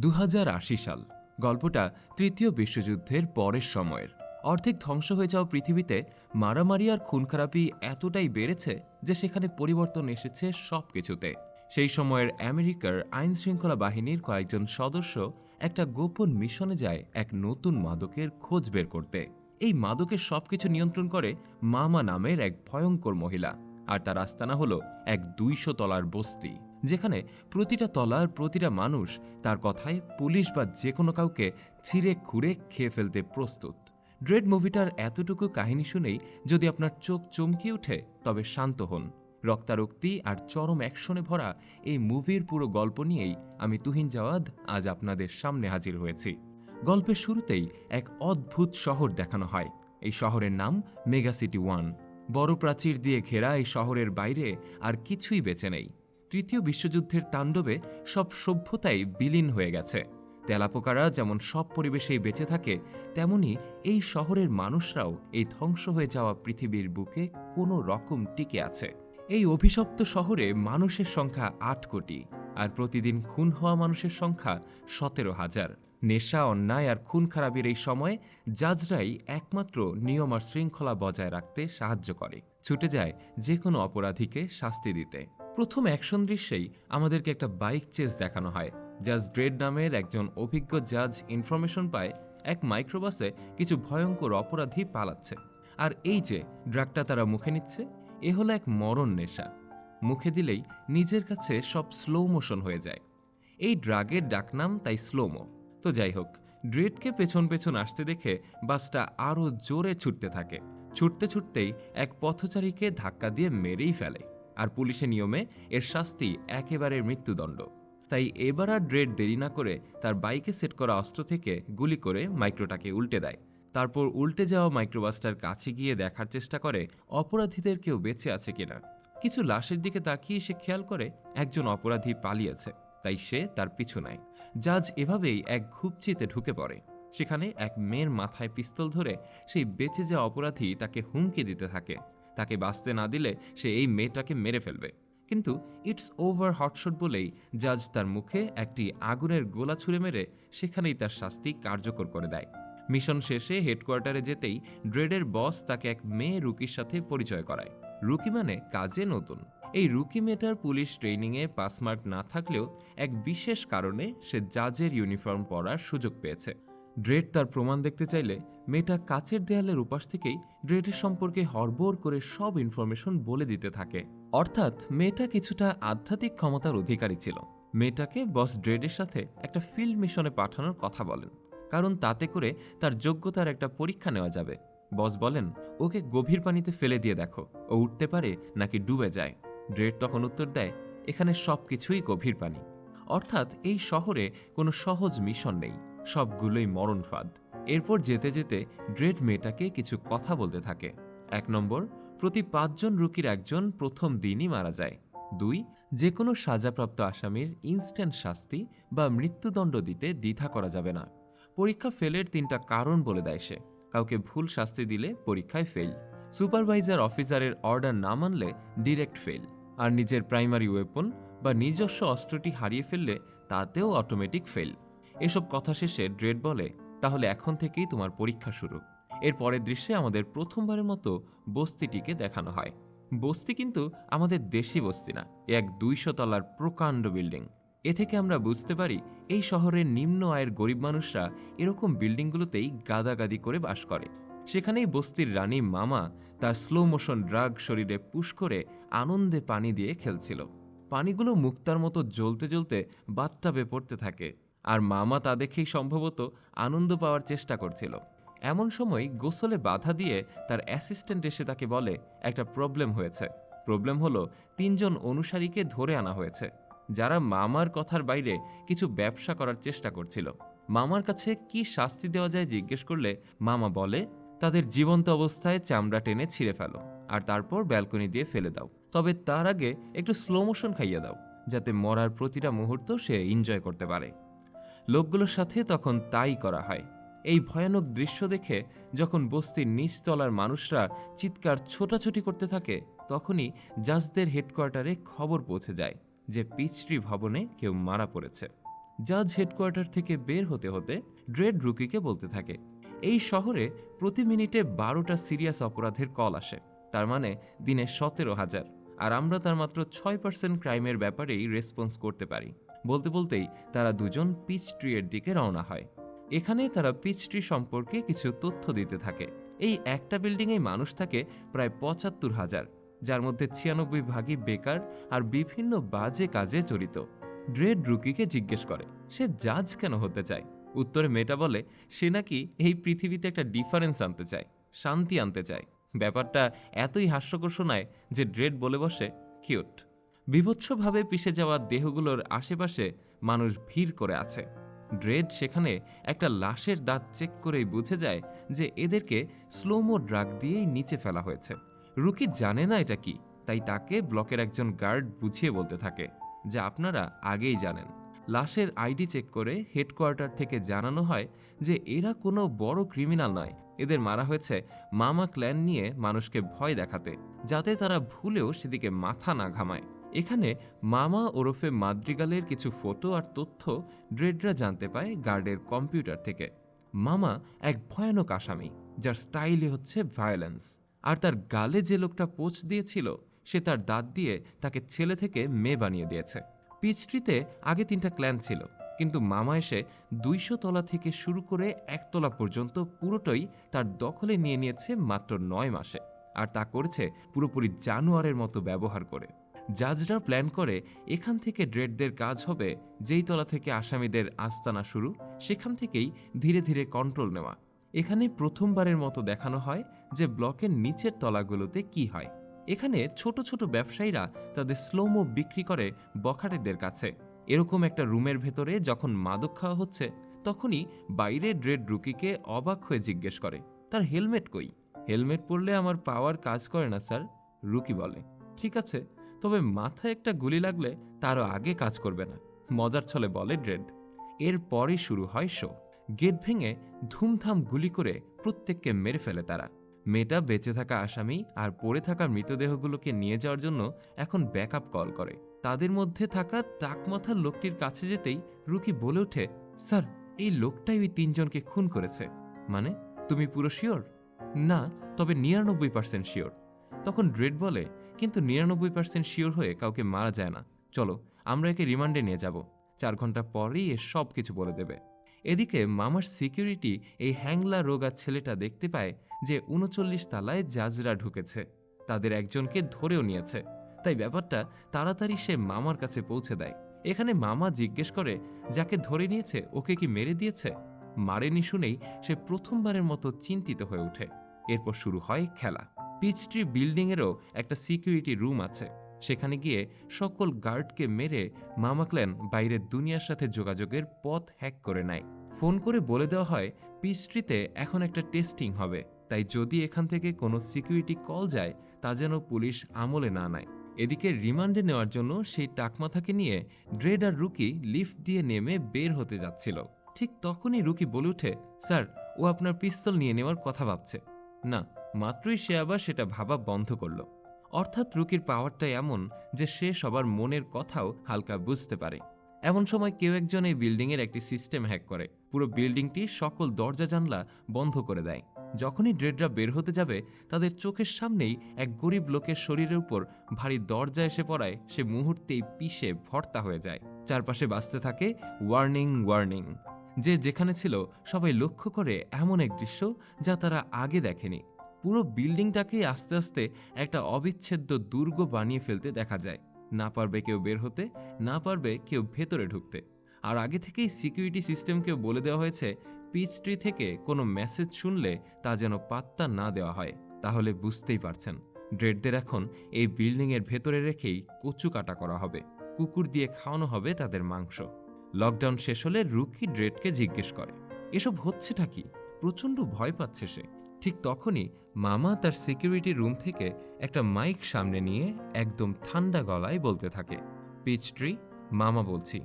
দু হাজার আশি সাল। গল্পটা তৃতীয় বিশ্বযুদ্ধের পরের সময়ের। অর্ধেক ধ্বংস হয়ে যাওয়া পৃথিবীতে মারামারি আর খুন খারাপি এতটাই বেড়েছে যে সেখানে পরিবর্তন এসেছে সব কিছুতে সেই সময়ের আমেরিকার আইন শৃঙ্খলা বাহিনীর কয়েকজন সদস্য একটা গোপন মিশনে যায় এক নতুন মাদকের খোঁজ বের করতে। এই মাদকের সবকিছু নিয়ন্ত্রণ করে মামা নামের এক ভয়ঙ্কর মহিলা। আর তার আস্তানা হলো এক দুইশো তলার বস্তি। যেখানে প্রতিটা তলার প্রতিটা মানুষ তার কথায় পুলিশ বা যে কোনো কাউকে ছিঁড়ে খুঁড়ে খেয়ে ফেলতে প্রস্তুত। ড্রেড মুভিটার এতটুকু কাহিনী শুনেই যদি আপনার চোখ চমকে ওঠে, তবে শান্ত হন। রক্তারক্তি আর চরম অ্যাকশনে ভরা এই মুভির পুরো গল্প নিয়েই আমি তুহিন জাওয়াদ আজ আপনাদের সামনে হাজির হয়েছি। গল্পের শুরুতেই এক অদ্ভুত শহর দেখানো হয়। এই শহরের নাম মেগা সিটি ওয়ান। বড় প্রাচীর দিয়ে ঘেরা এই শহরের বাইরে আর কিছুই বেঁচে নেই। তৃতীয় বিশ্বযুদ্ধের তাণ্ডবে সব সভ্যতাই বিলীন হয়ে গেছে। তেলাপোকারা যেমন সব পরিবেশেই বেঁচে থাকে, তেমনি এই শহরের মানুষরাও এই ধ্বংস হয়ে যাওয়া পৃথিবীর বুকে কোনো রকম টিকে আছে। এই অভিশপ্ত শহরে মানুষের সংখ্যা আট কোটি, আর প্রতিদিন খুন হওয়া মানুষের সংখ্যা সতেরো হাজার। নেশা, অন্যায় আর খুন খারাপের এই সময়ে জাজরাই একমাত্র নিয়ম আর শৃঙ্খলা বজায় রাখতে সাহায্য করে। ছুটে যায় যে কোনো অপরাধীকে শাস্তি দিতে। প্রথম অ্যাকশন দৃশ্যেই আমাদেরকে একটা বাইক চেস দেখানো হয় জাজ ড্রেড নামের একজন অভিজ্ঞ জাজ ইনফরমেশন পায় এক মাইক্রোবাসে কিছু ভয়ঙ্কর অপরাধী পালাচ্ছে। আর এই যে ড্রাগটা তারা মুখে নিচ্ছে, এ হলো এক মরণ নেশা। মুখে দিলেই নিজের কাছে সব স্লো মোশন হয়ে যায়। এই ড্রাগের ডাকনাম তাই স্লোমো তো যাই হোক, ড্রেডকে পেছন পেছন আসতে দেখে বাসটা আরও জোরে ছুটতে থাকে। ছুটতে ছুটতেই এক পথচারীকে ধাক্কা দিয়ে মেরেই ফেলে। আর পুলিশের নিয়মে এর শাস্তি একেবারে মৃত্যুদণ্ড। তাই এবার আর ড্রেড দেরি না করে তার বাইকে সেট করা অস্ত্র থেকে গুলি করে মাইক্রোটাকে উল্টে দেয়। তারপর উল্টে যাওয়া মাইক্রোবাসটার কাছে গিয়ে দেখার চেষ্টা করে, অপরাধীদের কেউ বেঁচে আছে কিনা। কিছু লাশের দিকে তাকিয়ে সে খেয়াল করে একজন অপরাধী পালিয়েছে, তাই সে তার পিছু নেয়। জাজ এভাবেই এক ঘুপচিতে ঢুকে পড়ে। সেখানে এক মেয়ের মাথায় পিস্তল ধরে সেই বেঁচে যাওয়া অপরাধী তাকে হুমকি দিতে থাকে। তাকে বাঁচতে না দিলে সে এই মেয়েটাকে মেরে ফেলবে। কিন্তু ইটস ওভার হটশট বলেই জাজ তার মুখে একটি আগুনের গোলা ছুঁড়ে মেরে সেখানেই তার শাস্তি কার্যকর করে দেয়। মিশন শেষে হেডকোয়ার্টারে যেতেই ড্রেডের বস তাকে এক মেয়ে রুকির সাথে পরিচয় করায়। রুকি মানে কাজে নতুন। এই রুকি মেটার পুলিশ ট্রেনিংয়ে পাসমার্ক না থাকলেও এক বিশেষ কারণে সে জাজের ইউনিফর্ম পরার সুযোগ পেয়েছে। ড্রেড তার প্রমাণ দেখতে চাইলে মেয়েটা কাচের দেয়ালের উপাস থেকেই ড্রেডের সম্পর্কে হরবর করে সব ইনফরমেশন বলে দিতে থাকে। অর্থাৎ মেয়েটা কিছুটা আধ্যাত্মিক ক্ষমতার অধিকারী ছিল। মেয়েটাকে বস ড্রেডের সাথে একটা ফিল্ড মিশনে পাঠানোর কথা বলেন, কারণ তাতে করে তার যোগ্যতার একটা পরীক্ষা নেওয়া যাবে। বস বলেন, ওকে গভীর পানিতে ফেলে দিয়ে দেখো, ও উঠতে পারে নাকি ডুবে যায়? ড্রেড তখন উত্তর দেয়, এখানে সব কিছুই গভীর পানি। অর্থাৎ এই শহরে কোনো সহজ মিশন নেই। সবগুলোই মরণ ফাঁদ এরপর যেতে যেতে ড্রেড মেয়েটাকে কিছু কথা বলতে থাকে। এক নম্বর, প্রতি পাঁচজন রুকির একজন প্রথম দিনই মারা যায়। দুই যে কোনো সাজাপ্রাপ্ত আসামির ইনস্ট্যান্ট শাস্তি বা মৃত্যুদণ্ড দিতে দ্বিধা করা যাবে না। পরীক্ষা ফেলের তিনটা কারণ বলে দেয় সে। কাউকে ভুল শাস্তি দিলে পরীক্ষায় ফেল। সুপারভাইজার অফিসারের অর্ডার না মানলে ডিরেক্ট ফেল। আর নিজের প্রাইমারি ওয়েপন বা নিজস্ব অস্ত্রটি হারিয়ে ফেললে তাতেও অটোমেটিক ফেল। এসব কথা শেষে ড্রেড বলে, তাহলে এখন থেকেই তোমার পরীক্ষা শুরু। এর পরের দৃশ্যে আমাদের প্রথমবারের মতো বস্তিটিকে দেখানো হয়। বস্তি কিন্তু আমাদের দেশি বস্তি না এক দুইশো তলার প্রকাণ্ড বিল্ডিং। এ থেকে আমরা বুঝতে পারি, এই শহরের নিম্ন আয়ের গরিব মানুষরা এরকম বিল্ডিংগুলোতেই গাদাগাদি করে বাস করে। সেখানেই বস্তির রানী মামা তার স্লো মোশন ড্রাগ শরীরে পুশ করে আনন্দে পানি দিয়ে খেলছিল। পানিগুলো মুক্তার মতো জ্বলতে জ্বলতে বাত্তাবে পড়তে থাকে। আর মামা তা দেখেই সম্ভবত আনন্দ পাওয়ার চেষ্টা করছিল। এমন সময় গোসলে বাধা দিয়ে তার অ্যাসিস্ট্যান্ট এসে তাকে বলে, একটা প্রবলেম হয়েছে। প্রবলেম হলো তিনজন অনুসারীকে ধরে আনা হয়েছে, যারা মামার কথার বাইরে কিছু ব্যবসা করার চেষ্টা করছিল। মামার কাছে কি শাস্তি দেওয়া যায় জিজ্ঞেস করলে মামা বলে, তাদের জীবন্ত অবস্থায় চামড়া টেনে ছিঁড়ে ফেলো আর তারপর ব্যালকনি দিয়ে ফেলে দাও। তবে তার আগে একটু স্লো মোশন খাইয়ে দাও, যাতে মরার প্রতিটা মুহূর্ত সে এনজয় করতে পারে। লোকগুলোর সাথে তখন তাই করা হয়। এই ভয়ানক দৃশ্য দেখে যখন বস্তির নিচতলার মানুষরা চিৎকার ছোটাছুটি করতে থাকে, তখনই জাজদের হেডকোয়ার্টারে খবর পৌঁছে যায় যে পিচট্রি ভবনে কেউ মারা পড়েছে। জাজ হেডকোয়ার্টার থেকে বের হতে হতে ড্রেড রুকিকে বলতে থাকে, এই শহরে প্রতি মিনিটে বারোটা সিরিয়াস অপরাধের কল আসে, তার মানে দিনে সতেরো হাজার, আর আমরা তার মাত্র ছয় পার্সেন্ট ক্রাইমের ব্যাপারেই রেসপন্স করতে পারি। বলতে বলতেই তারা দুজন পিচ ট্রিয়ের দিকে রওনা হয়। এখানে তারা পিচ ট্রি সম্পর্কে কিছু তথ্য দিতে থাকে। এই একটা বিল্ডিংয়ে মানুষ থাকে প্রায় পঁচাত্তর হাজার, যার মধ্যে ছিয়ানব্বই ভাগই বেকার আর বিভিন্ন বাজে কাজে জড়িত। ড্রেড রুকিকে জিজ্ঞেস করে, সে জাজ কেন হতে চায়? উত্তরে মেটা বলে, সে নাকি এই পৃথিবীতে একটা ডিফারেন্স আনতে চায়, শান্তি আনতে চায়। ব্যাপারটা এতই হাস্যকর শোনায় যে ড্রেড বলে বসে, কিউট। বিভৎসভাবে পিষে যাওয়া দেহগুলোর আশেপাশে মানুষ ভিড় করে আছে। ড্রেড সেখানে একটা লাশের দাঁত চেক করেই বুঝে যায় যে এদেরকে স্লোমো ড্রাগ দিয়েই নিচে ফেলা হয়েছে। রুকি জানে না এটা কি, তাই তাকে ব্লকের একজন গার্ড বুঝিয়ে বলতে থাকে, যা আপনারা আগেই জানেন। লাশের আইডি চেক করে হেডকোয়ার্টার থেকে জানানো হয় যে এরা কোনো বড় ক্রিমিনাল নয়। এদের মারা হয়েছে মামা ক্ল্যান নিয়ে মানুষকে ভয় দেখাতে, যাতে তারা ভুলেও সেদিকে মাথা না ঘামায়। এখানে মামা ওরফে মাদ্রিগালের কিছু ফটো আর তথ্য ড্রেডরা জানতে পায় গার্ডের কম্পিউটার থেকে। মামা এক ভয়ানক আসামি, যার স্টাইলে হচ্ছে ভায়োলেন্স আর তার গালে যে লোকটা পোচ দিয়েছিল, সে তার দাঁত দিয়ে তাকে ছেলে থেকে মেয়ে বানিয়ে দিয়েছে। পিচট্রিতে আগে তিনটা ক্ল্যান ছিল, কিন্তু মামা এসে দুইশো তলা থেকে শুরু করে একতলা পর্যন্ত পুরোটাই তার দখলে নিয়ে নিয়েছে মাত্র নয় মাসে। আর তা করেছে পুরোপুরি জানোয়ারের মতো ব্যবহার করে। জাজরা প্ল্যান করে এখান থেকে ড্রেডদের কাজ হবে, যেই তলা থেকে আসামিদের আস্তানা শুরু, সেখান থেকেই ধীরে ধীরে কন্ট্রোল নেওয়া। এখানে প্রথমবারের মতো দেখানো হয় যে ব্লকের নিচের তলাগুলোতে কি হয়। এখানে ছোট ছোট ব্যবসায়ীরা তাদের স্লোমো বিক্রি করে বখাটেদের কাছে। এরকম একটা রুমের ভেতরে যখন মাদক খাওয়া হচ্ছে, তখনই বাইরে ড্রেড রুকিকে অবাক হয়ে জিজ্ঞেস করে, তার হেলমেট কই? হেলমেট পরলে আমার পাওয়ার কাজ করে না, স্যার, রুকি বলে। ঠিক আছে তবে মাথায় একটা গুলি লাগলে তারও আগে কাজ করবে না। মজার ছলে বলে ড্রেড। এরপরই শুরু হয় শো। গেট ভেঙে ধুমধাম গুলি করে প্রত্যেককে মেরে ফেলে তারা। মেয়েটা বেঁচে থাকা আসামি আর পড়ে থাকা মৃতদেহগুলোকে নিয়ে যাওয়ার জন্য এখন ব্যাকআপ কল করে। তাদের মধ্যে থাকা টাকমাথার লোকটির কাছে যেতেই রুকি বলে ওঠে, স্যার, এই লোকটাই ওই তিনজনকে খুন করেছে। মানে তুমি পুরো শিওর? না, তবে নিরানব্বই পার্সেন্ট শিওর। তখন ড্রেড বলে কিন্তু নিরানব্বই পার্সেন্ট শিওর হয়ে কাউকে মারা যায় না। চলো, আমরা একে রিমান্ডে নিয়ে যাব। চার ঘণ্টা পরেই এ সব কিছু বলে দেবে। এদিকে মামার সিকিউরিটি এই হ্যাংলা রোগা ছেলেটা দেখতে পায় যে উনচল্লিশ তালায় জাজরা ঢুকেছে। তাদের একজনকে ধরেও নিয়েছে। তাই ব্যাপারটা তাড়াতাড়ি সে মামার কাছে পৌঁছে দেয়। এখানে মামা জিজ্ঞেস করে, যাকে ধরে নিয়েছে, ওকে কি মেরে দিয়েছে? মারেনি শুনেই সে প্রথমবারের মতো চিন্তিত হয়ে ওঠে। এরপর শুরু হয় খেলা। পিচট্রি বিল্ডিংয়েরও একটা সিকিউরিটি রুম আছে। সেখানে গিয়ে সকল গার্ডকে মেরে মামাক্ল্যান বাইরের দুনিয়ার সাথে যোগাযোগের পথ হ্যাক করে নেয়। ফোন করে বলে দেওয়া হয় পিস্ট্রিতে এখন একটা টেস্টিং হবে। তাই যদি এখান থেকে কোনো সিকিউরিটি কল যায়, তা যেন পুলিশ আমলে না নেয়। এদিকে রিমান্ডে নেওয়ার জন্য সেই টাকমাথাকে নিয়ে ড্রেড আর রুকি লিফট দিয়ে নেমে বের হতে যাচ্ছিল। ঠিক তখনই রুকি বলে উঠে স্যার, ও আপনার পিস্তল নিয়ে নেওয়ার কথা ভাবছে। না মাত্রই সে আবার সেটা ভাবা বন্ধ করল। অর্থাৎ রুকির পাওয়ারটা এমন যে সে সবার মনের কথাও হালকা বুঝতে পারে। এমন সময় কেউ একজন এই বিল্ডিংয়ের একটি সিস্টেম হ্যাক করে। পুরো বিল্ডিংটি সকল দরজা জানলা বন্ধ করে দেয়। যখনই ড্রেডরা বের হতে যাবে, তাদের চোখের সামনেই এক গরিব লোকের শরীরের উপর ভারী দরজা এসে পড়ায় সে মুহূর্তেই পিষে ভর্তা হয়ে যায়। চারপাশে বাঁচতে থাকে ওয়ার্নিং ওয়ার্নিং। যে যেখানে ছিল, সবাই লক্ষ্য করে এমন এক দৃশ্য যা তারা আগে দেখেনি। পুরো বিল্ডিংটাকেই আস্তে আস্তে একটা অবিচ্ছেদ্য দুর্গ বানিয়ে ফেলতে দেখা যায়। না পারবে কেউ বের হতে, না পারবে কেউ ভেতরে ঢুকতে। আর আগে থেকেই সিকিউরিটি সিস্টেমকেও বলে দেওয়া হয়েছে, পিচ ট্রি থেকে কোনো মেসেজ শুনলে তা যেন পাত্তা না দেওয়া হয়। তাহলে বুঝতেই পারছেন, ড্রেডদের এখন এই বিল্ডিংয়ের ভেতরে রেখেই কচু কাটা করা হবে, কুকুর দিয়ে খাওয়ানো হবে তাদের মাংস। লকডাউন শেষ হলে রুকি ড্রেডকে জিজ্ঞেস করে, এসব হচ্ছেটা কি? প্রচণ্ড ভয় পাচ্ছে সে। ঠিক তখনই মামা তার সিকিউরিটি রুম থেকে একটা মাইক সামনে নিয়ে একদম ঠান্ডা গলায় বলতে থাকে পিচ ট্রি মামা বলছি,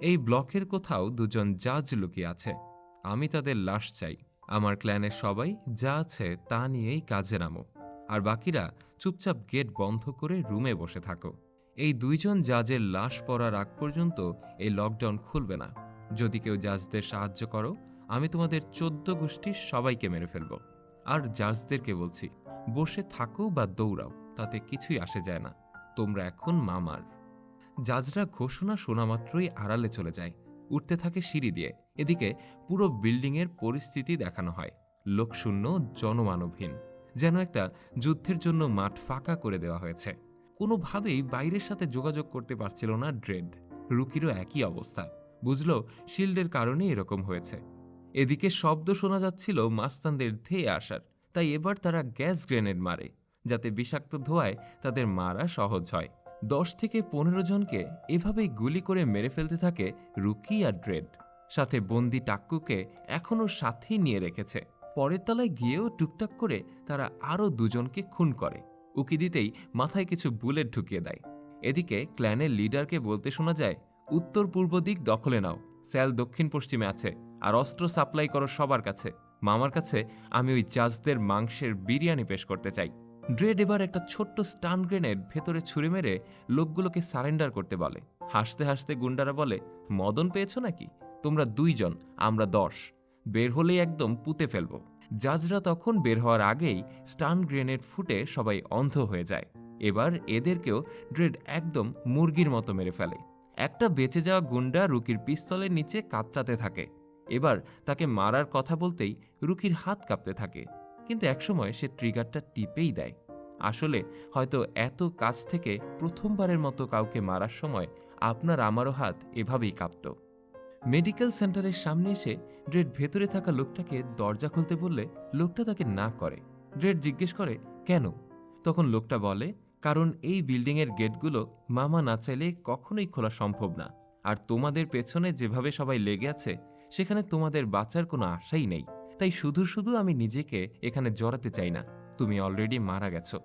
এই ব্লকের কোথাও দুজন জাজ লুকিয়ে আছে। আমি তাদের লাশ চাই। আমার ক্ল্যানের সবাই যা আছে তা নিয়েই কাজে নামো। আর বাকিরা চুপচাপ গেট বন্ধ করে রুমে বসে থাকো। এই দুইজন জাজের লাশ পড়ার আগ পর্যন্ত এই লকডাউন খুলবে না। যদি কেউ জাজদের সাহায্য করো, আমি তোমাদের চোদ্দ গোষ্ঠীর সবাইকে মেরে ফেলব। আর জাজদেরকে বলছি, বসে থাকো বা দৌড়াও, তাতে কিছুই আসে যায় না। তোমরা এখন মামার। জাজরা ঘোষণা শোনা মাত্রই আড়ালে চলে যায়। উঠতে থাকে সিঁড়ি দিয়ে। এদিকে পুরো বিল্ডিংয়ের পরিস্থিতি দেখানো হয়। লোকশূন্য জনমানবহীন। যেন একটা যুদ্ধের জন্য মাঠ ফাঁকা করে দেওয়া হয়েছে। কোনোভাবেই বাইরের সাথে যোগাযোগ করতে পারছিল না ড্রেড। রুকিরও একই অবস্থা। বুঝল, শিল্ডের কারণে এরকম হয়েছে। এদিকে শব্দ শোনা যাচ্ছিল মাস্তানদের ধেয়ে আসার, তাই এবার তারা গ্যাস গ্রেনেড মারে, যাতে বিষাক্ত ধোঁয়ায় তাদের মারা সহজ হয়। দশ থেকে পনেরো জনকে এভাবেই গুলি করে মেরে ফেলতে থাকে রুকি আর ড্রেড। সাথে বন্দি টাক্কুকে এখনও সাথেই নিয়ে রেখেছে। পরের তলায় গিয়েও টুকটাক করে তারা আরও দুজনকে খুন করে। উকি দিতেই মাথায় কিছু বুলেট ঢুকিয়ে দেয়। এদিকে ক্ল্যানের লিডারকে বলতে শোনা যায় উত্তর পূর্ব দিক দখলে নাও। স্যাল দক্ষিণ পশ্চিমে আছে। আর অস্ত্র সাপ্লাই করো সবার কাছে। মামার কাছে আমি ওই জাজদের মাংসের বিরিয়ানি পেশ করতে চাই। ড্রেড এবার একটা ছোট্ট স্টান গ্রেনেড ভেতরে ছুরি মেরে লোকগুলোকে সারেন্ডার করতে বলে। হাসতে হাসতে গুন্ডারা বলে, মদন পেয়েছ নাকি? তোমরা দুইজন, আমরা দশ। বের হলেই একদম পুঁতে ফেলব। জাজরা তখন বের হওয়ার আগেই স্টান গ্রেনেড ফুটে সবাই অন্ধ হয়ে যায়। এবার এদেরকেও ড্রেড একদম মুরগির মতো মেরে ফেলে। একটা বেঁচে যাওয়া গুন্ডা রুকির পিস্তলের নিচে কাতরাতে থাকে। এবার তাকে মারার কথা বলতেই রুকির হাত কাঁপতে থাকে, কিন্তু একসময় সে ট্রিগারটা টিপেই দেয়। আসলে হয়তো এত কাছ থেকে প্রথমবারের মতো কাউকে মারার সময় আপনার আমারও হাত এভাবেই কাঁপত। মেডিকেল সেন্টারের সামনে এসে ড্রেড ভেতরে থাকা লোকটাকে দরজা খুলতে বললে লোকটা তাকে না করে। ড্রেড জিজ্ঞেস করে, কেন? তখন লোকটা বলে, কারণ এই বিল্ডিংয়ের গেটগুলো মামা না চাইলে কখনোই খোলা সম্ভব না। আর তোমাদের পেছনে যেভাবে সবাই লেগে আছে সেখানে তোমাদের বাঁচার কোনো আশাই নেই। তাই শুধু শুধু আমি নিজেকে এখানে জড়াতে চাই না। তুমি অলরেডি মারা গেছো।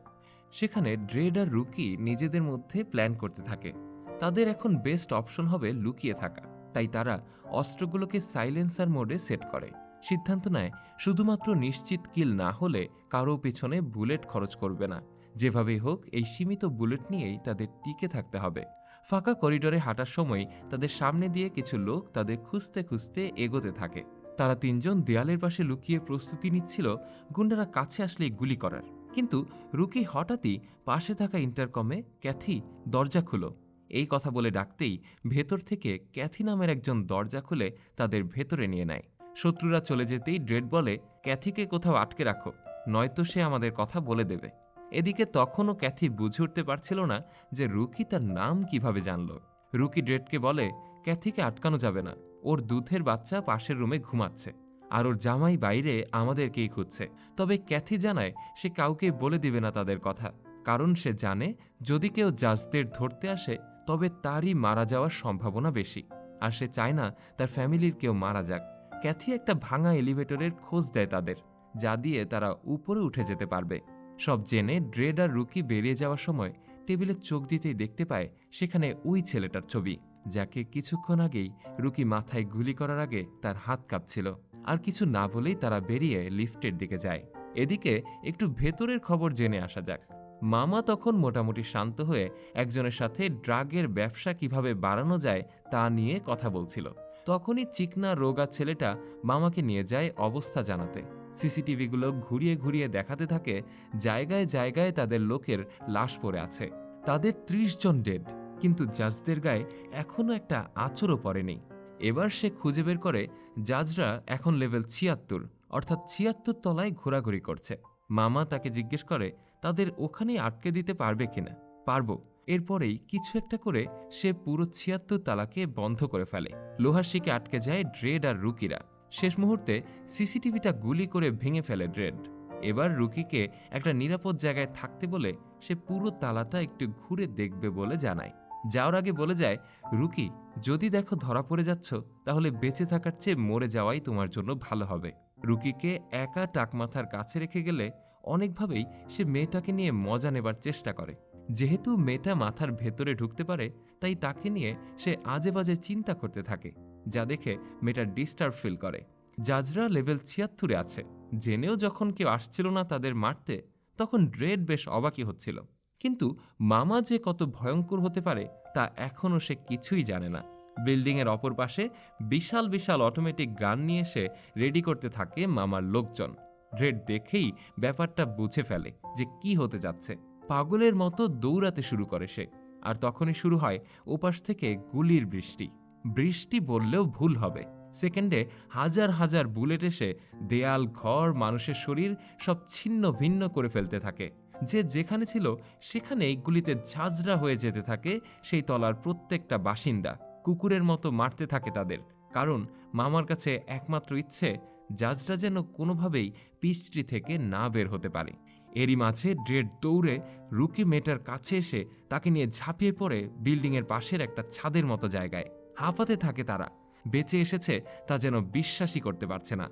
সেখানে ড্রেড আর রুকি নিজেদের মধ্যে প্ল্যান করতে থাকে। তাদের এখন বেস্ট অপশন হবে লুকিয়ে থাকা। তাই তারা অস্ত্রগুলোকে সাইলেন্সার মোডে সেট করে। সিদ্ধান্ত নেয়, শুধুমাত্র নিশ্চিত কিল না হলে কারও পেছনে বুলেট খরচ করবে না। যেভাবেই হোক, এই সীমিত বুলেট নিয়েই তাদের টিকে থাকতে হবে। ফাঁকা করিডোরে হাঁটার সময় তাদের সামনে দিয়ে কিছু লোক তাদের খুঁজতে খুঁজতে এগোতে থাকে। তারা তিনজন দেয়ালের পাশে লুকিয়ে প্রস্তুতি নিচ্ছিল গুন্ডারা কাছে আসলেই গুলি করার। কিন্তু রুকি হঠাৎই পাশে থাকা ইন্টারকমে ক্যাথি দরজা খুলো। এই কথা বলে ডাকতেই ভেতর থেকে ক্যাথি নামের একজন দরজা খুলে তাদের ভেতরে নিয়ে নেয়। শত্রুরা চলে যেতেই ড্রেড বলে, ক্যাথিকে কোথাও আটকে রাখো, নয়তো সে আমাদের কথা বলে দেবে। এদিকে তখনও ক্যাথি বুঝে উঠতে পারছিল না যে রুকি তার নাম কীভাবে জানল। রুকি ড্রেডকে বলে, ক্যাথিকে আটকানো যাবে না। ওর দুধের বাচ্চা পাশের রুমে ঘুমাচ্ছে। আর ওর জামাই বাইরে আমাদেরকেই খুঁজছে। তবে ক্যাথি জানায়, সে কাউকে বলে দিবে না তাদের কথা। কারণ সে জানে, যদি কেউ জাজদের ধরতে আসে, তবে তারই মারা যাওয়ার সম্ভাবনা বেশি। আর সে চায় না তার ফ্যামিলির কেউ মারা যাক। ক্যাথি একটা ভাঙা এলিভেটরের খোঁজ দেয় তাদের, যা দিয়ে তারা উপরে উঠে যেতে পারবে। সব জেনে ড্রেড আর রুকি বেরিয়ে যাওয়ার সময় টেবিলে চোখ দিতেই দেখতে পায় সেখানে ওই ছেলেটার ছবি, যাকে কিছুক্ষণ আগেই রুকি মাথায় গুলি করার আগে তার হাত কাঁপছিল। আর কিছু না বলেই তারা বেরিয়ে লিফটের দিকে যায়। এদিকে একটু ভেতরের খবর জেনে আসা যাক। মামা তখন মোটামুটি শান্ত হয়ে একজনের সাথে ড্রাগের ব্যবসা কীভাবে বাড়ানো যায় তা নিয়ে কথা বলছিল। তখনই চিকনা, রোগা ছেলেটা মামাকে নিয়ে যায় অবস্থা জানাতে। সিসিটিভিগুলো ঘুরিয়ে ঘুরিয়ে দেখাতে থাকে, জায়গায় জায়গায় তাদের লোকের লাশ পড়ে আছে। তাদের ত্রিশ জন ডেড, কিন্তু জাজদের গায়ে এখনও একটা আঁচড়ও পড়েনি। এবার সে খুঁজে বের করে, জাজরা এখন লেভেল ছিয়াত্তর, অর্থাৎ ছিয়াত্তর তলায় ঘোরাঘুরি করছে। মামা তাকে জিজ্ঞেস করে, তাদের ওখানেই আটকে দিতে পারবে কিনা পারব। এরপরেই কিছু একটা করে সে পুরো ছিয়াত্তর তালাকে বন্ধ করে ফেলে। লোহার শিকে আটকে যায় ড্রেড আর রুকিরা। শেষ মুহূর্তে সিসিটিভিটা গুলি করে ভেঙে ফেলে ড্রেড। এবার রুকিকে একটা নিরাপদ জায়গায় থাকতে বলে সে পুরো তালাটা একটু ঘুরে দেখবে বলে জানায়। যাওয়ার আগে বলে যায়, রুকি, যদি দেখো ধরা পড়ে যাচ্ছ, তাহলে বেঁচে থাকার চেয়ে মরে যাওয়াই তোমার জন্য ভালো হবে। রুকিকে একা টাকমাথার কাছে রেখে গেলে অনেকভাবেই সে মেয়েটাকে নিয়ে মজা নেবার চেষ্টা করে। যেহেতু মেয়েটা মাথার ভেতরে ঢুকতে পারে, তাই তাকে নিয়ে সে আজে বাজে চিন্তা করতে থাকে। যা দেখে মেয়েটা ডিস্টার্ব ফিল করে। জাজরা লেভেল ছিয়াত্তরে আছে। জেনেও যখন কেউ আসছিল না তাদের মারতে, তখন ড্রেড বেশ অবাকি হচ্ছিল। কিন্তু মামা যে কত ভয়ঙ্কর হতে পারে, তা এখনও সে কিছুই জানে না। বিল্ডিংয়ের অপর পাশে বিশাল বিশাল অটোমেটিক গান নিয়ে এসে রেডি করতে থাকে মামার লোকজন। ড্রেড দেখেই ব্যাপারটা বুঝে ফেলে যে কি হতে যাচ্ছে। পাগলের মতো দৌড়াতে শুরু করে সে, আর তখনই শুরু হয় ওপাশ থেকে গুলির বৃষ্টি। বৃষ্টি বললেও ভুল হবে। সেকেন্ডে হাজার হাজার বুলেট এসে দেয়াল, ঘর, মানুষের শরীর সব ছিন্ন ভিন্ন করে ফেলতে থাকে। যে যেখানে ছিল, সেখানেই গুলিতে ঝাঁঝরা হয়ে যেতে থাকে সেই তলার প্রত্যেকটা বাসিন্দা। কুকুরের মতো মারতে থাকে তাদের। কারণ মামার কাছে একমাত্র ইচ্ছে জাজরা যেন কোনোভাবেই পিস্ট্রি থেকে না বের হতে পারে। এরই মাঝে ড্রেড দৌড়ে রুকি মেটার কাছে এসে তাকে নিয়ে ঝাঁপিয়ে পড়ে বিল্ডিংয়ের পাশের একটা ছাদের মতো জায়গায়। হাঁপাতে থাকে তারা। বেঁচে এসেছে তা যেন বিশ্বাসই করতে পারছে না।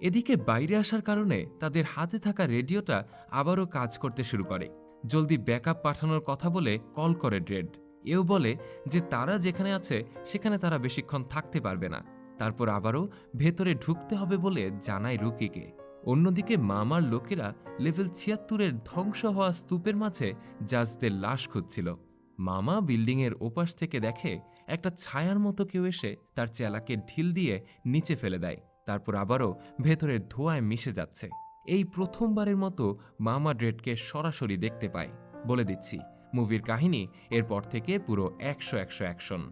এদিকে বাইরে আসার কারণে তাদের হাতে থাকা রেডিওটা আবারও কাজ করতে শুরু করে। জলদি ব্যাকআপ পাঠানোর কথা বলে কল করে ড্রেড। এও বলে যে তারা যেখানে আছে, সেখানে তারা বেশিক্ষণ থাকতে পারবে না। তারপর আবারও ভেতরে ঢুকতে হবে বলে জানায় রুকিকে। অন্যদিকে মামার লোকেরা লেভেল ছিয়াত্তরের ধ্বংস হওয়া স্তূপের মাঝে জাজদের লাশ খুঁজছিল। মামা বিল্ডিংয়ের ওপাশ থেকে দেখে একটা ছায়ার মতো কেউ এসে তার চেলাকে ঢিল দিয়ে নিচে ফেলে দেয়। তারপর আবারও ভেতরের ধোঁয়ায় মিশে যাচ্ছে। এই প্রথমবারের মতো মামা ড্রেডকে সরাসরি দেখতে পায় বলে দিচ্ছি। মুভির কাহিনী এরপর থেকে পুরো একশো একশো অ্যাকশন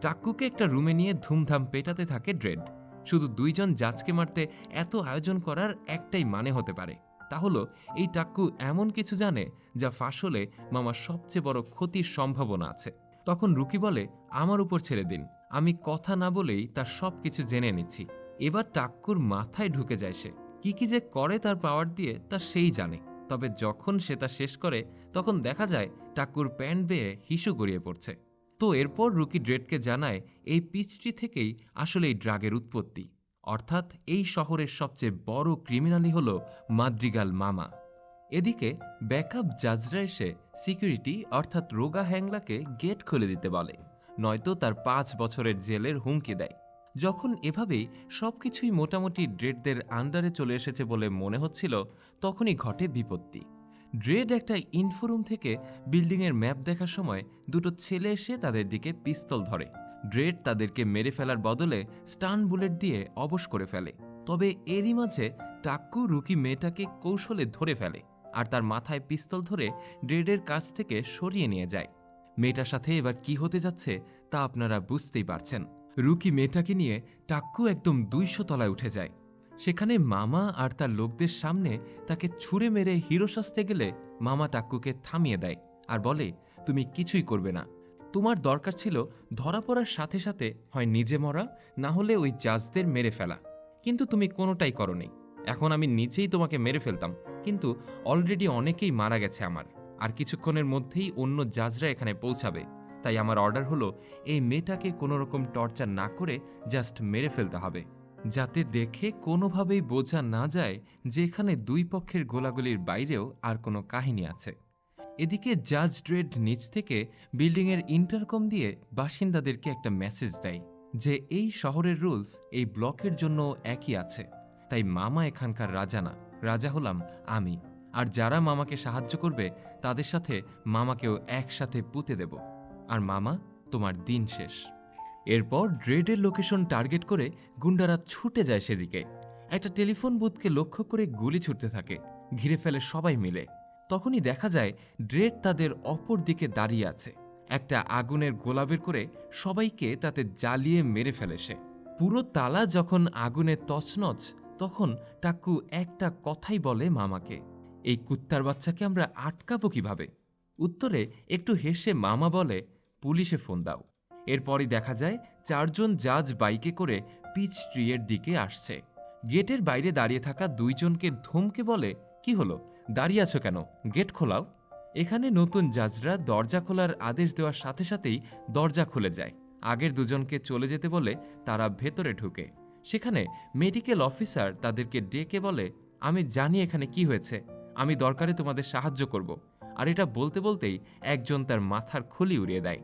টাক্কুকে একটা রুমে নিয়ে ধুমধাম পেটাতে থাকে ড্রেড। শুধু দুইজন জাজকে মারতে এত আয়োজন করার একটাই মানে হতে পারে। তা হলো, এই টাক্কু এমন কিছু জানে যা ফাঁস হলে মামার সবচেয়ে বড় ক্ষতির সম্ভাবনা আছে। তখন রুকি বলে, আমার উপর ছেড়ে দিন। আমি কথা না বলেই তার সব কিছু জেনে নিচ্ছি। এবার টাক্কুর মাথায় ঢুকে যায় সে। কি কি যে করে তার পাওয়ার দিয়ে, তা সেই জানে। তবে যখন সে তা শেষ করে, তখন দেখা যায় টাক্কুর প্যান্ট বেয়ে হিসু গড়িয়ে পড়ছে। তো এরপর রুকি ড্রেডকে জানায়, এই পিচটি থেকেই আসলে এই ড্রাগের উৎপত্তি। অর্থাৎ এই শহরের সবচেয়ে বড় ক্রিমিনালই হল মাদ্রিগাল মামা। এদিকে ব্যাকআপ জাজরা এসে সিকিউরিটি অর্থাৎ রোগা হ্যাংলাকে গেট খুলে দিতে বলে, নয়তো তার পাঁচ বছরের জেলের হুমকি দেয়। যখন এভাবেই সবকিছুই মোটামুটি ড্রেডদের আন্ডারে চলে এসেছে বলে মনে হচ্ছিল, তখনই ঘটে বিপত্তি। ড্রেড একটা ইনফোরুম থেকে বিল্ডিংয়ের ম্যাপ দেখার সময় দুটো ছেলে এসে তাদের দিকে পিস্তল ধরে। ড্রেড তাদেরকে মেরে ফেলার বদলে স্টান বুলেট দিয়ে অবশ করে ফেলে। তবে এরই মাঝে টাক্কু রুকি মেয়েটাকে কৌশলে ধরে ফেলে। আর তার মাথায় পিস্তল ধরে ড্রেডের কাছ থেকে সরিয়ে নিয়ে যায়। মেয়েটার সাথে এবার কি হতে যাচ্ছে তা আপনারা বুঝতেই পারছেন। রুকি মেয়েটাকে নিয়ে টাক্কু একদম দুইশো তলায় উঠে যায়। সেখানে মামা আর তার লোকদের সামনে তাকে ছুঁড়ে মেরে হিরো সাজতে গেলে মামা টাক্কুকে থামিয়ে দেয় আর বলে, তুমি কিছুই করবে না। তোমার দরকার ছিল ধরা পড়ার সাথে সাথে হয় নিজে মরা, না হলে ওই জাজদের মেরে ফেলা। কিন্তু তুমি কোনোটাই করনি। এখন আমি নিজেই তোমাকে মেরে ফেলতাম। কিন্তু অলরেডি অনেকেই মারা গেছে আমার। আর কিছুক্ষণের মধ্যেই অন্য জাজরা এখানে পৌঁছাবে। তাই আমার অর্ডার হলো, এই মেয়েটাকে কোনো রকম টর্চার না করে জাস্ট মেরে ফেলতে হবে। যাতে দেখে কোনোভাবেই বোঝা না যায় যে এখানে দুই পক্ষের গোলাগুলির বাইরেও আর কোনো কাহিনী আছে। এদিকে জাজ ড্রেড নিচ থেকে বিল্ডিংয়ের ইন্টারকম দিয়ে বাসিন্দাদেরকে একটা মেসেজ দেয় যে, এই শহরের রুলস এই ব্লকের জন্য একই আছে। তাই মামা এখানকার রাজা না। রাজা হলাম আমি, আর যারা মামাকে সাহায্য করবে, তাদের সাথে মামাকেও একসাথে পুঁতে দেব। আর মামা, তোমার দিন শেষ। এরপর ড্রেডের লোকেশন টার্গেট করে গুন্ডারা ছুটে যায় সেদিকে। একটা টেলিফোন বুথকে লক্ষ্য করে গুলি ছুটতে থাকে, ঘিরে ফেলে সবাই মিলে। তখনই দেখা যায় ড্রেড তাদের অপর দিকে দাঁড়িয়ে আছে। একটা আগুনের গোলা বের করে সবাইকে তাতে জ্বালিয়ে মেরে ফেলে সে। পুরো তালা যখন আগুনে তছনছ তখন টাক্কু একটা কথাই বলে মামাকে, এই কুত্তার বাচ্চাকে আমরা আটকাবো কীভাবে? উত্তরে একটু হেসে মামা বলে, পুলিশে ফোন দাও। এরপরই দেখা যায় চারজন জাজ বাইকে করে পিচ ট্রিয়ের দিকে আসছে। গেটের বাইরে দাঁড়িয়ে থাকা দুইজনকে ধমকে বলে, কি হলো? দাঁড়িয়ে আছো কেন? গেট খোলাও। এখানে নতুন জাজরা দরজা খোলার আদেশ দেওয়ার সাথে সাথেই দরজা খুলে যায়। আগের দুজনকে চলে যেতে বলে তারা ভেতরে ঢুকে। সেখানে মেডিকেল অফিসার তাদেরকে ডেকে বলে, আমি জানি এখানে কি হয়েছে। আমি দরকারে তোমাদের সাহায্য করব। আর এটা বলতে বলতেই একজন তার মাথার খুলি উড়িয়ে দেয়।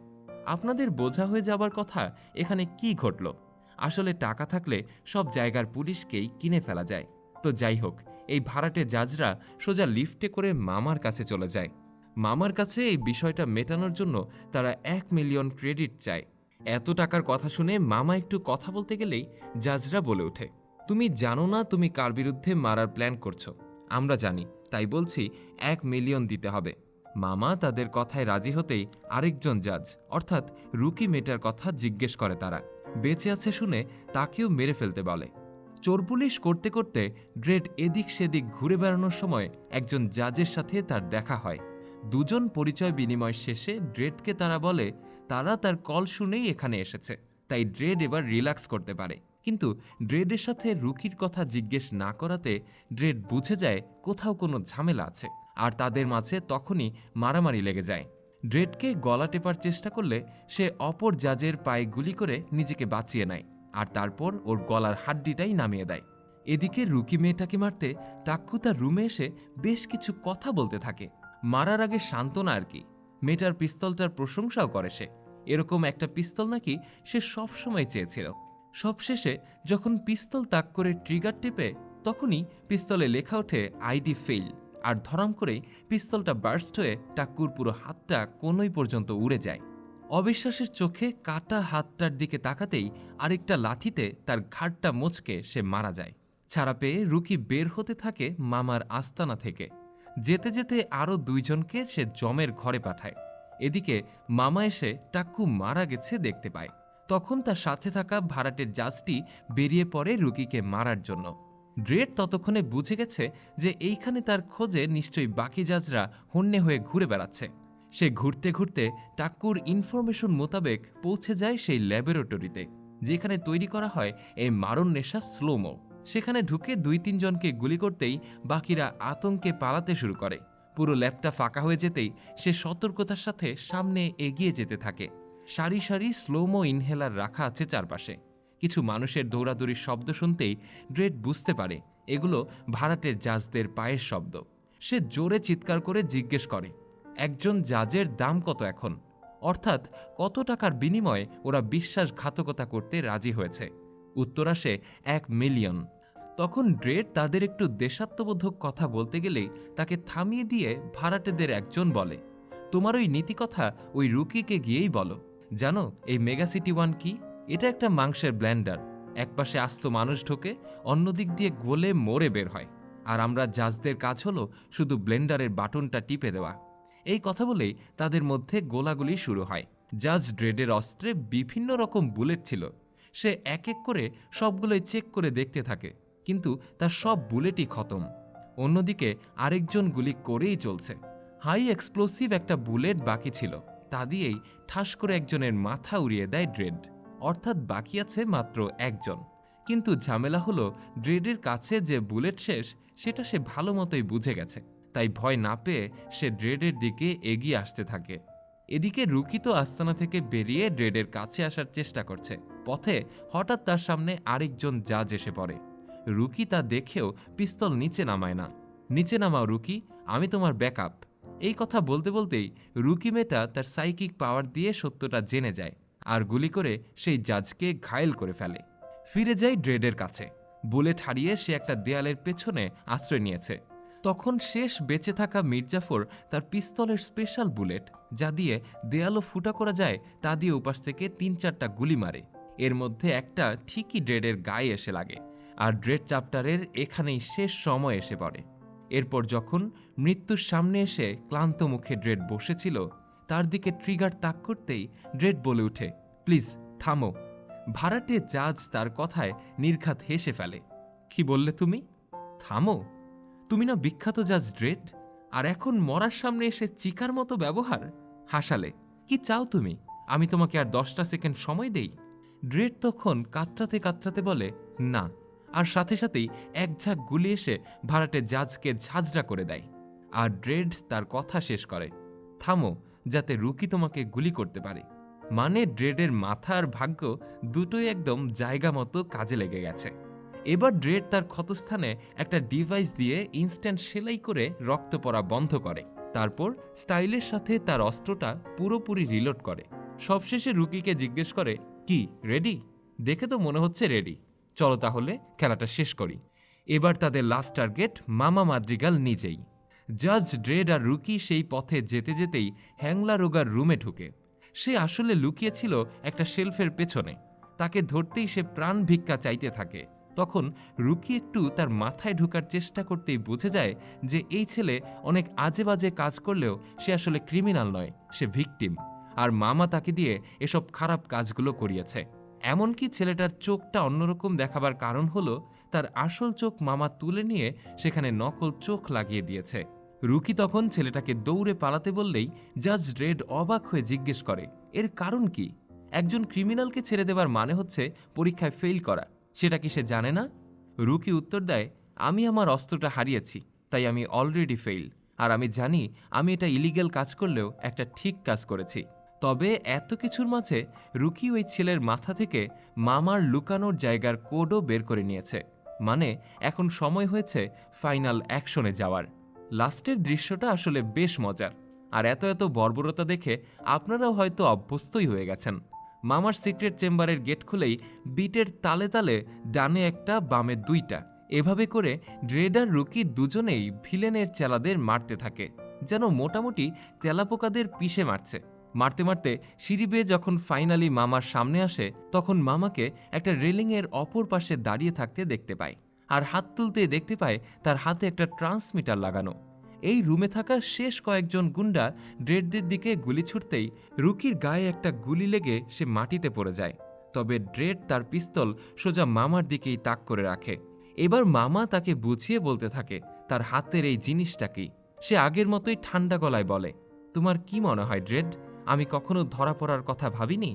আপনাদের বোঝা হয়ে যাবার কথা এখানে কি ঘটল? আসলে টাকা থাকলে সব জায়গার পুলিশকেই কিনে ফেলা যায়। তো যাই হোক, এই ভাড়াটে জাজরা সোজা লিফটে করে মামার কাছে চলে যায়। মামার কাছে এই বিষয়টা মেটানোর জন্য তারা এক মিলিয়ন ক্রেডিট চায়। এত টাকার কথা শুনে মামা একটু কথা বলতে গেলেই জাজরা বলে ওঠে, তুমি জানো না তুমি কার বিরুদ্ধে মারার প্ল্যান করছ? আমরা জানি, তাই বলছি এক মিলিয়ন দিতে হবে। মামা তাদের কথায় রাজি হতেই আরেকজন জাজ অর্থাৎ রুকি মেটার কথা জিজ্ঞেস করে তারা। বেঁচে আছে শুনে তাকেও মেরে ফেলতে বলে। চোর পুলিশ করতে করতে ড্রেড এদিক সেদিক ঘুরে বেড়ানোর সময় একজন জাজের সাথে তার দেখা হয়। দুজন পরিচয় বিনিময় শেষে ড্রেডকে তারা বলে তারা তার কল শুনেই এখানে এসেছে, তাই ড্রেড এবার রিল্যাক্স করতে পারে। কিন্তু ড্রেডের সাথে রুকির কথা জিজ্ঞেস না করাতে ড্রেড বুঝে যায় কোথাও কোনো ঝামেলা আছে, আর তাদের মাঝে তখনই মারামারি লেগে যায়। ড্রেডকে গলা টেপার চেষ্টা করলে সে অপর জাজের পায়ে গুলি করে নিজেকে বাঁচিয়ে নেয়, আর তারপর ওর গলার হাড্ডিটাই নামিয়ে দেয়। এদিকে রুকি মেয়েটাকে মারতে টাক্কু তার রুমে এসে বেশ কিছু কথা বলতে থাকে। মারার আগে সান্ত্বনা আর কি। মেয়েটার পিস্তলটার প্রশংসাও করে সে। এরকম একটা পিস্তল নাকি সে সবসময় চেয়েছিল। সবশেষে যখন পিস্তল তাক করে ট্রিগার টিপে, তখনই পিস্তলে লেখা ওঠে আইডি ফেইল আর ধরাম করেই পিস্তলটা বার্স্ট হয়ে টাক্কুর পুরো হাতটা কোনোই পর্যন্ত উড়ে যায়। অবিশ্বাসের চোখে কাটা হাতটার দিকে তাকাতেই আরেকটা লাঠিতে তার ঘাটটা মোচকে সে মারা যায়। ছাড়া পেয়ে রুকি বের হতে থাকে মামার আস্তানা থেকে। যেতে যেতে আরও দুইজনকে সে জমের ঘরে পাঠায়। এদিকে মামা এসে টাক্কু মারা গেছে দেখতে পায়। তখন তার সাথে থাকা ভাড়াটের জাজটি বেরিয়ে পড়ে রুকিকে মারার জন্য। ড্রেড ততক্ষণে বুঝে গেছে যে এইখানে তার খোঁজে নিশ্চয়ই বাকি জাজরা হন্যে হয়ে ঘুরে বেড়াচ্ছে। সে ঘুরতে ঘুরতে টাক্কুর ইনফরমেশন মোতাবেক পৌঁছে যায় সেই ল্যাবরেটরিতে, যেখানে তৈরি করা হয় এই মারণ নেশা স্লোমো। সেখানে ঢুকে দুই তিনজনকে গুলি করতেই বাকিরা আতঙ্কে পালাতে শুরু করে। পুরো ল্যাবটা ফাঁকা হয়ে যেতেই সে সতর্কতার সাথে সামনে এগিয়ে যেতে থাকে। সারি সারি স্লোমো ইনহেলার রাখা আছে চারপাশে। কিছু মানুষের দৌড়াদৌড়ির শব্দ শুনতেই ড্রেড বুঝতে পারে, এগুলো ভাড়াটের জাজদের পায়ের শব্দ। সে জোরে চিৎকার করে জিজ্ঞেস করে, একজন জাজের দাম কত এখন? অর্থাৎ কত টাকার বিনিময়ে ওরা বিশ্বাসঘাতকতা করতে রাজি হয়েছে? উত্তর আসে, এক মিলিয়ন। তখন ড্রেড তাদের একটু দেশাত্মবোধক কথা বলতে গেলেই তাকে থামিয়ে দিয়ে ভাড়াটেদের একজন বলে, তোমার ওই নীতি কথা ওই রুকিকে গিয়েই বলো। জানো, এই মেগা সিটি ওয়ান কি? এটা একটা মাংসের ব্ল্যান্ডার একপাশে আস্ত মানুষ ঢোকে অন্য দিক দিয়ে গোলে মরে বের হয়। আর আমরা জাজদের কাজ হলো শুধু ব্লেন্ডারের বাটনটা টিপে দেওয়া। এই কথা বলেই তাদের মধ্যে গোলাগুলি শুরু হয়। জাজ ড্রেডের অস্ত্রে বিভিন্ন রকম বুলেট ছিল। সে এক এক করে সবগুলোই চেক করে দেখতে থাকে। কিন্তু তার সব বুলেটই খতম। অন্যদিকে আরেকজন গুলি করেই চলছে। হাই এক্সপ্লোসিভ একটা বুলেট বাকি ছিল। তা দিয়েই ঠাস করে একজনের মাথা উড়িয়ে দেয় ড্রেড। অর্থাৎ বাকি আছে মাত্র একজন। কিন্তু ঝামেলা হলো ড্রেডের কাছে যে বুলেট শেষ, সেটা সে ভালো মতোই বুঝে গেছে। তাই ভয় না পেয়ে সে ড্রেডের দিকে এগিয়ে আসতে থাকে। এদিকে রুকিত আস্তানা থেকে বেরিয়ে ড্রেডের কাছে আসার চেষ্টা করছে। পথে হঠাৎ তার সামনে আরেকজন জাজ এসে পড়ে। রুকি তা দেখেও পিস্তল নিচে নামায় না। নিচে নামাও রুকি, আমি তোমার ব্যাকআপ। এই কথা বলতে বলতেই রুকি মেটা তার সাইকিক পাওয়ার দিয়ে সত্যটা জেনে যায় আর গুলি করে সেই জাজকে ঘায়েল করে ফেলে। ফিরে যায় ড্রেডের কাছে। বুলেট হারিয়ে সে একটা দেয়ালের পেছনে আশ্রয় নিয়েছে। তখন শেষ বেঁচে থাকা মির্জাফর তার পিস্তলের স্পেশাল বুলেট, যা দিয়ে দেয়ালও ফুটা করা যায়, তা দিয়ে উপাস থেকে তিন চারটা গুলি মারে। এর মধ্যে একটা ঠিকই ড্রেডের গায়ে এসে লাগে। আর ড্রেড চ্যাপ্টারের এখানেই শেষ সময় এসে পড়ে। এরপর যখন মৃত্যুর সামনে এসে ক্লান্ত মুখে ড্রেড বসেছিল, তার দিকে ট্রিগার তাক করতেই ড্রেড বলে উঠে, প্লিজ, থামো। ভাড়াটে জাজ তার কথায় নির্ঘাত হেসে ফেলে। কি বললে তুমি? থামো। তুমি না বিখ্যাত জাজ ড্রেড? আর এখন মরার সামনে এসে চিকার মতো ব্যবহার? হাসালে, কি চাও তুমি? আমি তোমাকে আর দশটা সেকেন্ড সময় দেই? ড্রেড তখন কাতরাতে কাতরাতে বলে, না আর সাথে সাথেই এক ঝাঁক গুলি এসে ভাড়াটে জাজকে ঝাঁঝরা করে দেয়। আর ড্রেড তার কথা শেষ করে, থামো, যাতে রুকি তোমাকে গুলি করতে পারে। মানে ড্রেডের মাথা আর ভাগ্য দুটোই একদম জায়গা মতো কাজে লেগে গেছে। এবার ড্রেড তার ক্ষতস্থানে একটা ডিভাইস দিয়ে ইনস্ট্যান্ট সেলাই করে রক্ত পড়া বন্ধ করে। তারপর স্টাইলের সাথে তার অস্ত্রটা পুরোপুরি রিলোড করে। সবশেষে রুকিকে জিজ্ঞেস করে, কি, রেডি? দেখে তো মনে হচ্ছে রেডি। চলো তাহলে খেলাটা শেষ করি। এবার তাদের লাস্ট টার্গেট মামা মাদ্রিগাল নিজেই। জাজ ড্রেড আর রুকি সেই পথে যেতে যেতেই হ্যাংলা রোগার রুমে ঢুকে। সে আসলে লুকিয়েছিল একটা শেলফের পেছনে। তাকে ধরতেই সে প্রাণ ভিক্ষা চাইতে থাকে। তখন রুকি একটু তার মাথায় ঢোকার চেষ্টা করতেই বুঝে যায় যে এই ছেলে অনেক আজে বাজে কাজ করলেও সে আসলে ক্রিমিনাল নয়, সে ভিকটিম আর মামা তাকে দিয়ে এসব খারাপ কাজগুলো করিয়েছে। এমনকি ছেলেটার চোখটা অন্যরকম দেখাবার কারণ হলো তার আসল চোখ মামা তুলে নিয়ে সেখানে নকল চোখ লাগিয়ে দিয়েছে। রুকি তখন ছেলেটাকে দৌড়ে পালাতে বললেই জাজ রেড অবাক হয়ে জিজ্ঞেস করে, এর কারণ কি? একজন ক্রিমিনালকে ছেড়ে দেবার মানে হচ্ছে পরীক্ষায় ফেল করা, সেটা কি সে জানে না? রুকি উত্তর দেয়, আমি আমার অস্ত্রটা হারিয়েছি, তাই আমি অলরেডি ফেইল আর আমি জানি আমি এটা ইলিগেল কাজ করলেও একটা ঠিক কাজ করেছি। তবে এত কিছুর মাঝে রুকি ওই ছেলের মাথা থেকে মামার লুকানোর জায়গার কোডও বের করে নিয়েছে। মানে এখন সময় হয়েছে ফাইনাল অ্যাকশনে যাওয়ার। লাস্টের দৃশ্যটা আসলে বেশ মজার। আর এত এত বর্বরতা দেখে আপনারাও হয়তো অভ্যস্তই হয়ে গেছেন। মামার সিক্রেট চেম্বারের গেট খুলেই বিটের তালে তালে ডানে একটা, বামে দুইটা। এভাবে করে ড্রেডার রুকি দুজনেই ভিলেনের চেলাদের মারতে থাকে। যেন মোটামুটি তেলাপোকাদের পিষে মারছে। মারতে মারতে সিঁড়ি বেয়ে যখন ফাইনালি মামার সামনে আসে, তখন মামাকে একটা রেলিংয়ের অপর পাশে দাঁড়িয়ে থাকতে দেখতে পায় আর হাত তুলতে দেখতে পায় তার হাতে একটা ট্রান্সমিটার লাগানো। এই রুমে থাকা শেষ কয়েকজন গুন্ডা ড্রেডদের দিকে গুলি ছুটতেই রুকির গায়ে একটা গুলি লেগে সে মাটিতে পড়ে যায়। তবে ড্রেড তার পিস্তল সোজা মামার দিকেই তাক করে রাখে। এবার মামা তাকে বুঝিয়ে বলতে থাকে, তার হাতের এই জিনিসটা কি? সে আগের মতোই ঠান্ডা গলায় বলে, তোমার কি মনে হয় ড্রেড আমি কখনো ধরা পড়ার কথা ভাবিনি?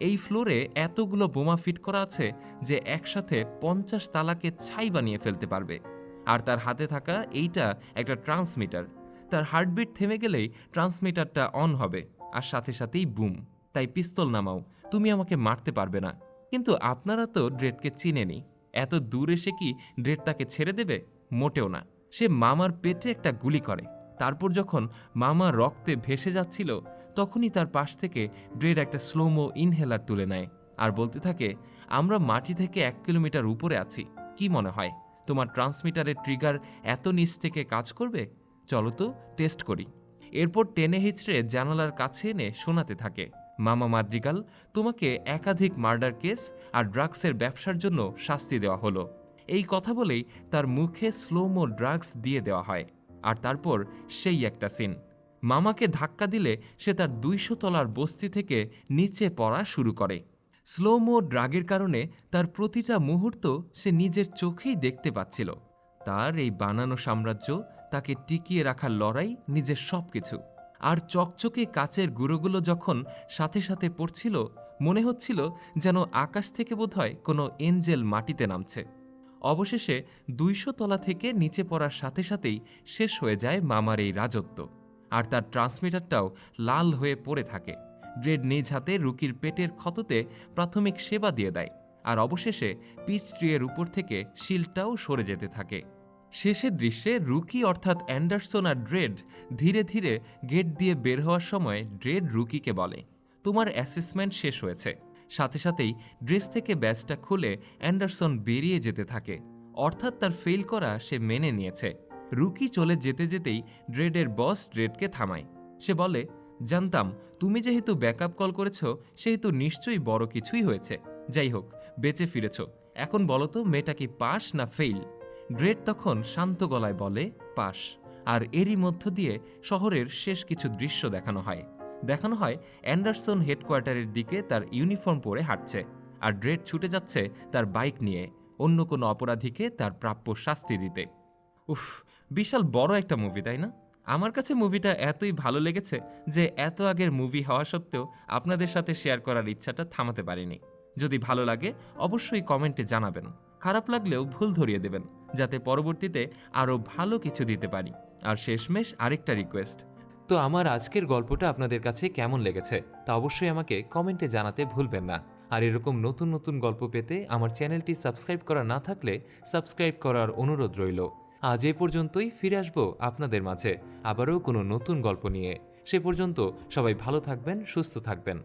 এই ফ্লোরে এতগুলো বোমা ফিট করা আছে যে একসাথে পঞ্চাশ তালাকে ছাই বানিয়ে ফেলতে পারবে। আর তার হাতে থাকা এইটা একটা ট্রান্সমিটার। তার হার্টবিট থেমে গেলেই ট্রান্সমিটারটা অন হবে, আর সাথে সাথেই বুম। তাই পিস্তল নামাও, তুমি আমাকে মারতে পারবে না। কিন্তু আপনারা তো ড্রেডকে চিনেনি এত দূর এসে কি ড্রেড তাকে ছেড়ে দেবে? মোটেও না। সে মামার পেটে একটা গুলি করে। তারপর যখন মামা রক্তে ভেসে যাচ্ছিল, তখনই তার পাশ থেকে ড্রেড একটা স্লোমো ইনহেলার তুলে নেয় আর বলতে থাকে, আমরা মাটি থেকে এক কিলোমিটার উপরে আছি, কি মনে হয়? তোমার ট্রান্সমিটারের ট্রিগার এত নিচ থেকে কাজ করবে? চলো তো টেস্ট করি। এরপর টেনে হিচড়ে জানালার কাছে এনে শোনাতে থাকে, মামা মাদ্রিগাল তোমাকে একাধিক মার্ডার কেস আর ড্রাগসের ব্যবসার জন্য শাস্তি দেওয়া হলো। এই কথা বলেই তার মুখে স্লোমো ড্রাগস দিয়ে দেওয়া হয়। আর তারপর সেই একটা সিন। মামাকে ধাক্কা দিলে সে তার দুইশো তলার বস্তি থেকে নিচে পড়া শুরু করে। স্লোমো ড্রাগের কারণে তার প্রতিটা মুহূর্ত সে নিজের চোখেই দেখতে পাচ্ছিল। তার এই বানানো সাম্রাজ্য তাকে টিকিয়ে রাখার লড়াই নিজের সব কিছু আর চকচকে কাচের গুঁড়োগুলো যখন সাথে সাথে পড়ছিল, মনে হচ্ছিল যেন আকাশ থেকে বোধহয় কোনো এঞ্জেল মাটিতে নামছে। অবশেষে দুইশো তলা থেকে নিচে পড়ার সাথে সাথেই শেষ হয়ে যায় মামার এই রাজত্ব। আর তার ট্রান্সমিটারটাও লাল হয়ে পড়ে থাকে। ড্রেড নিজ হাতে রুকির পেটের ক্ষততে প্রাথমিক সেবা দিয়ে দেয়। আর অবশেষে পিচ ট্রিয়ের উপর থেকে শিলটাও সরে যেতে থাকে। শেষের দৃশ্যে রুকি অর্থাৎ অ্যান্ডারসন আর ড্রেড ধীরে ধীরে গেট দিয়ে বের হওয়ার সময় ড্রেড রুকিকে বলে, তোমার অ্যাসেসমেন্ট শেষ হয়েছে। সাথে সাথেই ড্রেস থেকে ব্যাজটা খুলে অ্যান্ডারসন বেরিয়ে যেতে থাকে। অর্থাৎ তার ফেল করা সে মেনে নিয়েছে। রুকি চলে যেতে যেতেই ড্রেডের বস ড্রেডকে থামায়। সে বলে, জানতাম, তুমি যেহেতু ব্যাকআপ কল করেছ, সেহেতু নিশ্চয়ই বড় কিছুই হয়েছে। যাই হোক, বেঁচে ফিরেছ। এখন বলো তো, মেয়েটা কি পাস না ফেইল ড্রেড তখন শান্ত গলায় বলে, পাস। আর এরই মধ্য দিয়ে শহরের শেষ কিছু দৃশ্য দেখানো হয়। দেখানো হয় অ্যান্ডারসন হেডকোয়ার্টারের দিকে তার ইউনিফর্ম পরে হাঁটছে আর ড্রেড ছুটে যাচ্ছে তার বাইক নিয়ে, অন্য কোনো অপরাধীকে তার প্রাপ্য শাস্তি দিতে। উফ, বিশাল বড় একটা মুভি তাই না? আমার কাছে মুভিটা এতই ভালো লেগেছে যে এত আগের মুভি হওয়া সত্ত্বেও আপনাদের সাথে শেয়ার করার ইচ্ছাটা থামাতে পারিনি। যদি ভালো লাগে, অবশ্যই কমেন্টে জানাবেন। খারাপ লাগলেও ভুল ধরিয়ে দেবেন, যাতে পরবর্তীতে আরও ভালো কিছু দিতে পারি। আর শেষমেশ আরেকটা রিকোয়েস্ট তো আমার আজকের গল্পটা আপনাদের কাছে কেমন লেগেছে তা অবশ্যই আমাকে কমেন্টে জানাতে ভুলবেন না। আর এরকম নতুন নতুন গল্প পেতে আমার চ্যানেলটি সাবস্ক্রাইব করা না থাকলে সাবস্ক্রাইব করার অনুরোধ রইল। আজ এ পর্যন্তই ফিরে আসব আপনাদের মাঝে আবারও কোনো নতুন গল্প নিয়ে। সে পর্যন্ত সবাই ভালো থাকবেন, সুস্থ থাকবেন।